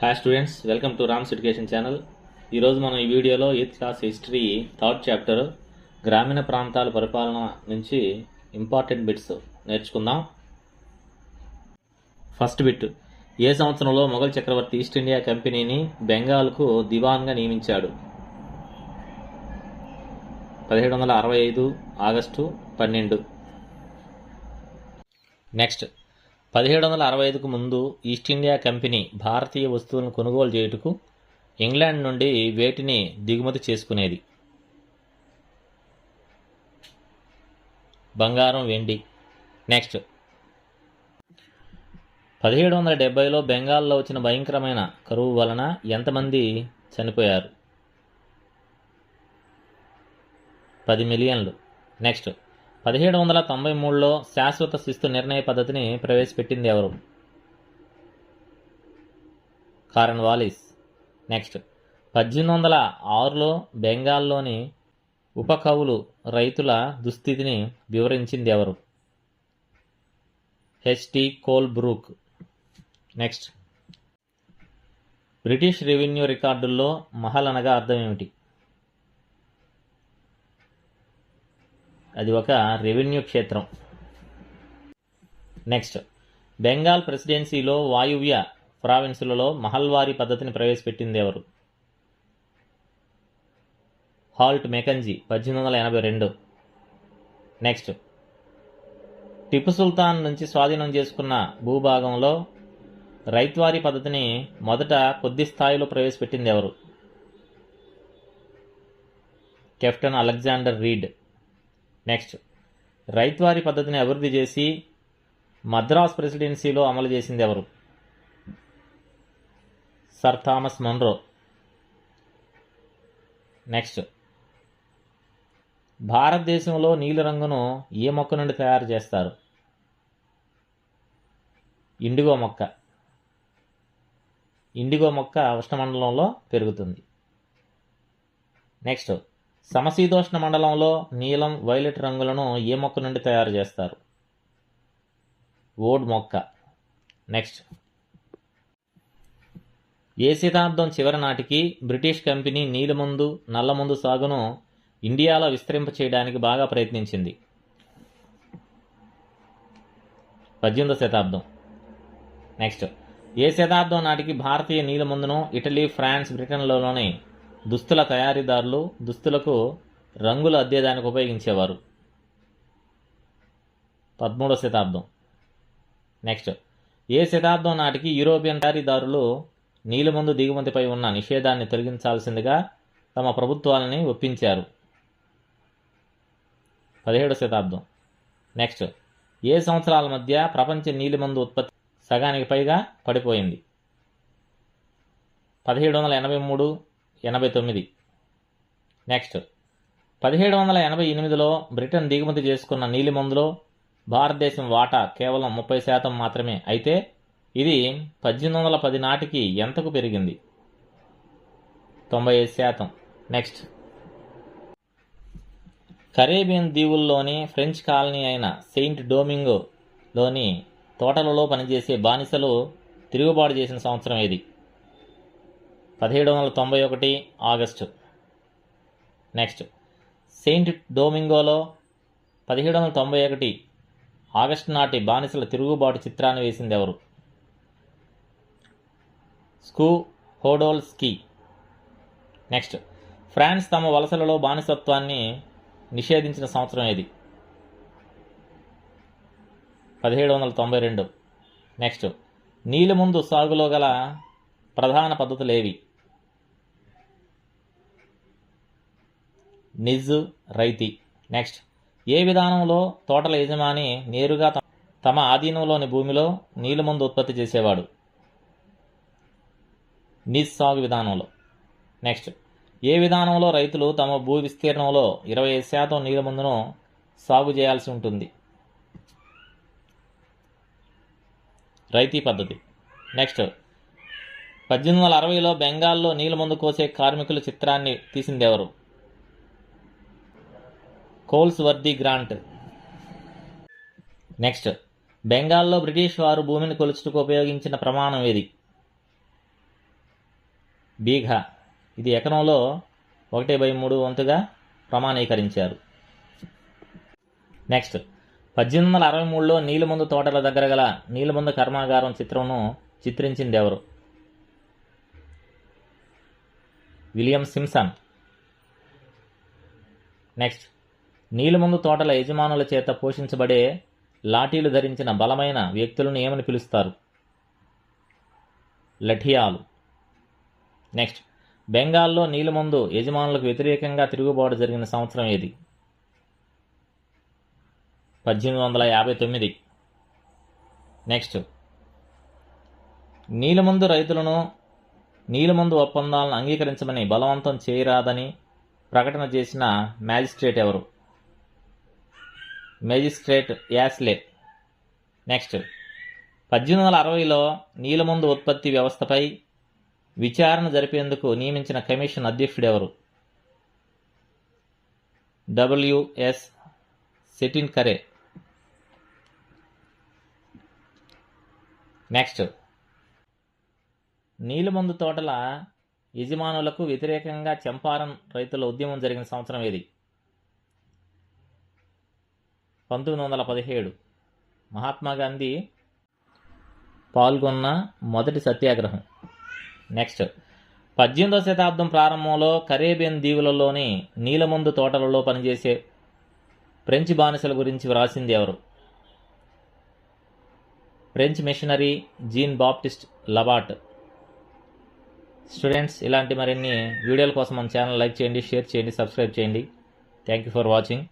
Hi students welcome to Ram's education channel ఈరోజు మనం ఈ వీడియోలో eighth class history third chapter గ్రామీణ ప్రాంతాల పరిపాలన నుంచి ఇంపార్టెంట్ బిట్స్ నేర్చుకుందాం. ఫస్ట్ బిట్ ఏ సంవత్సరంలో మొఘల్ చక్రవర్తి ఈస్ట్ ఇండియా కంపెనీని బెంగాల్కు దివాన్గా నియమించాడు? పదిహేడు వందల అరవై ఐదు ఆగస్టు పన్నెండు. నెక్స్ట్ పదిహేడు వందల అరవై ఐదుకు ముందు ఈస్ట్ ఇండియా కంపెనీ భారతీయ వస్తువులను కొనుగోలు చేయుటకు ఇంగ్లాండ్ నుండి వేటిని దిగుమతి చేసుకునేది? బంగారం వెండి. నెక్స్ట్. పదిహేడు వందల డెబ్బైలో బెంగాల్లో వచ్చిన భయంకరమైన కరువు వలన ఎంతమంది చనిపోయారు? పది మిలియన్లు. నెక్స్ట్. పదిహేడు వందల తొంభై మూడులో శాశ్వత శిస్తు నిర్ణయ పద్ధతిని ప్రవేశపెట్టింది ఎవరు? Cornwallis. నెక్స్ట్. పద్దెనిమిది వందల ఆరులో బెంగాల్లోని ఉపకవులు రైతుల దుస్థితిని వివరించింది ఎవరు? H T Colebrooke. Next. British revenue రికార్డుల్లో మహల్ అనగా అర్థం ఏమిటి? అది ఒక రెవెన్యూ క్షేత్రం. నెక్స్ట్ బెంగాల్ ప్రెసిడెన్సీలో వాయువ్య ప్రావిన్సులలో మహల్వారి పద్ధతిని ప్రవేశపెట్టింది ఎవరు? హాల్ట్ మెకంజీ పద్దెనిమిది వందల ఎనభై రెండు. నెక్స్ట్ టిపు సుల్తాన్ నుంచి స్వాధీనం చేసుకున్న భూభాగంలో రైత్వారీ పద్ధతిని మొదట కొద్ది స్థాయిలో ప్రవేశపెట్టింది ఎవరు? Captain Alexander Read. Next. Ryotwari పద్ధతిని అభివృద్ధి చేసి మద్రాస్ ప్రెసిడెన్సీలో అమలు చేసింది ఎవరు? Sir Thomas Munro. నెక్స్ట్. భారతదేశంలో నీలిరంగును ఏ మొక్క నుండి తయారు చేస్తారు? ఇండిగో మొక్క. ఇండిగో మొక్క ఉష్ణమండలంలో పెరుగుతుంది. నెక్స్ట్. సమశీతోష్ణ మండలంలో నీలం వైలెట్ రంగులను ఏ మొక్క నుండి తయారు చేస్తారు? ఓడ్ మొక్క. నెక్స్ట్. ఏ శతాబ్దం చివరి నాటికి బ్రిటిష్ కంపెనీ నీలిమందు నల్లమందు సాగును ఇండియాలో విస్తరింప చేయడానికి బాగా ప్రయత్నించింది? పద్దెనిమిదో శతాబ్దం. నెక్స్ట్. ఏ శతాబ్దం నాటికి భారతీయ నీలమందును ఇటలీ ఫ్రాన్స్ బ్రిటన్లలోనే దుస్తుల తయారీదారులు దుస్తులకు రంగులు అద్దేదానికి ఉపయోగించేవారు. పదమూడవ శతాబ్దం. నెక్స్ట్. ఏ శతాబ్దం నాటికి యూరోపియన్ తయారీదారులు నీలిమందు దిగుమతిపై ఉన్న నిషేధాన్ని తొలగించాల్సిందిగా తమ ప్రభుత్వాలని ఒప్పించారు. పదిహేడవ శతాబ్దం. నెక్స్ట్. ఏ సంవత్సరాల మధ్య ప్రపంచ నీలిమందు ఉత్పత్తి సగానికి పైగా పడిపోయింది? పదిహేడు వందల ఎనభై మూడు ఎనభై తొమ్మిది. నెక్స్ట్ పదిహేడు వందల ఎనభై ఎనిమిదిలో బ్రిటన్ దిగుమతి చేసుకున్న నీలిమందులో భారతదేశం వాటా కేవలం ముప్పై శాతం మాత్రమే. అయితే ఇది పద్దెనిమిది వందల పది నాటికి ఎంతకు పెరిగింది? తొంభై ఐదు శాతం. నెక్స్ట్ కరేబియన్ దీవుల్లోని ఫ్రెంచ్ కాలనీ అయిన సెయింట్ డోమింగోలోని తోటలలో పనిచేసే బానిసలు తిరుగుబాటు చేసిన సంవత్సరం ఇది పదిహేడు వందల తొంభై ఒకటి ఆగస్టు. నెక్స్ట్. సెయింట్ డోమింగోలో పదిహేడు వందల తొంభై ఒకటి ఆగస్టు నాటి బానిసల తిరుగుబాటు చిత్రాన్ని వేసింది ఎవరు? స్కూ హోడోల్స్కీ. నెక్స్ట్. ఫ్రాన్స్ తమ వలసలలో బానిసత్వాన్ని నిషేధించిన సంవత్సరం ఇది పదిహేడు వందల తొంభై రెండు. నెక్స్ట్. నీలిముందు సాగులో గల ప్రధాన పద్ధతులు ఏవి? నిజ్ రైతి. నెక్స్ట్. ఏ విధానంలో తోటల యజమాని నేరుగా తమ- తమ ఆధీనంలోని భూమిలో నీలిమందు ఉత్పత్తి చేసేవాడు? నిజ్ సాగు విధానంలో. నెక్స్ట్. ఏ విధానంలో రైతులు తమ భూ విస్తీర్ణంలో ఇరవై ఐదు శాతం నీలిమందును సాగు చేయాల్సి ఉంటుంది? రైతీ పద్ధతి. నెక్స్ట్. పద్దెనిమిది వందల అరవైలో బెంగాల్లో నీలమందు కోసే కార్మికుల చిత్రాన్ని తీసిందెవరు కోల్స్ వర్ది గ్రాంట్. నెక్స్ట్ బెంగాల్లో బ్రిటిష్ వారు భూమిని కొలుచుటకు ఉపయోగించిన ప్రమాణం ఏది? బీఘా. ఇది ఎకరంలో ఒకటి బై మూడు వంతుగా ప్రమాణీకరించారు. నెక్స్ట్ పద్దెనిమిది వందల అరవై మూడులో నీలమందు తోటల దగ్గర గల నీలమందు కర్మాగారం చిత్రంను చిత్రించింది ఎవరు విలియం సింసన్ నెక్స్ట్ నీలిమందు తోటల యజమానుల చేత పోషించబడే లాఠీలు ధరించిన బలమైన వ్యక్తులను ఏమని పిలుస్తారు? లఠియాలు. నెక్స్ట్. బెంగాల్లో నీలిమందు యజమానులకు వ్యతిరేకంగా తిరుగుబాటు జరిగిన సంవత్సరం ఏది? పద్దెనిమిది వందల యాభై తొమ్మిది. నెక్స్ట్. నీలిమందు రైతులను నీలిమందు ఒప్పందాలను అంగీకరించమని బలవంతం చేయరాదని ప్రకటన చేసిన మ్యాజిస్ట్రేట్ ఎవరు? Magistrate Ashley next. పద్దెనిమిది వందల అరవైలో నీలమందు ఉత్పత్తి వ్యవస్థపై విచారణ జరిపేందుకు నియమించిన కమిషన్ అధ్యక్షుడెవరు? డబ్ల్యూఎస్ సెటిన్ కరే. నెక్స్ట్. నీలమందు తోటల యజమానులకు వ్యతిరేకంగా చంపారన్ రైతుల ఉద్యమం జరిగిన సంవత్సరం ఏది? పంతొమ్మిది వందల పదిహేడు. మహాత్మా గాంధీ పాల్గొన్న మొదటి సత్యాగ్రహం. నెక్స్ట్. పద్దెనిమిదవ శతాబ్దం ప్రారంభంలో కరేబియన్ దీవులలోని నీలమందు తోటలలో పనిచేసే ఫ్రెంచ్ బానిసల గురించి వ్రాసింది ఎవరు? French missionary Jean Baptiste Labat students ఇలాంటి మరిన్ని వీడియోల కోసం మన ఛానల్ లైక్ చేయండి షేర్ చేయండి సబ్స్క్రైబ్ చేయండి. Thank you for watching.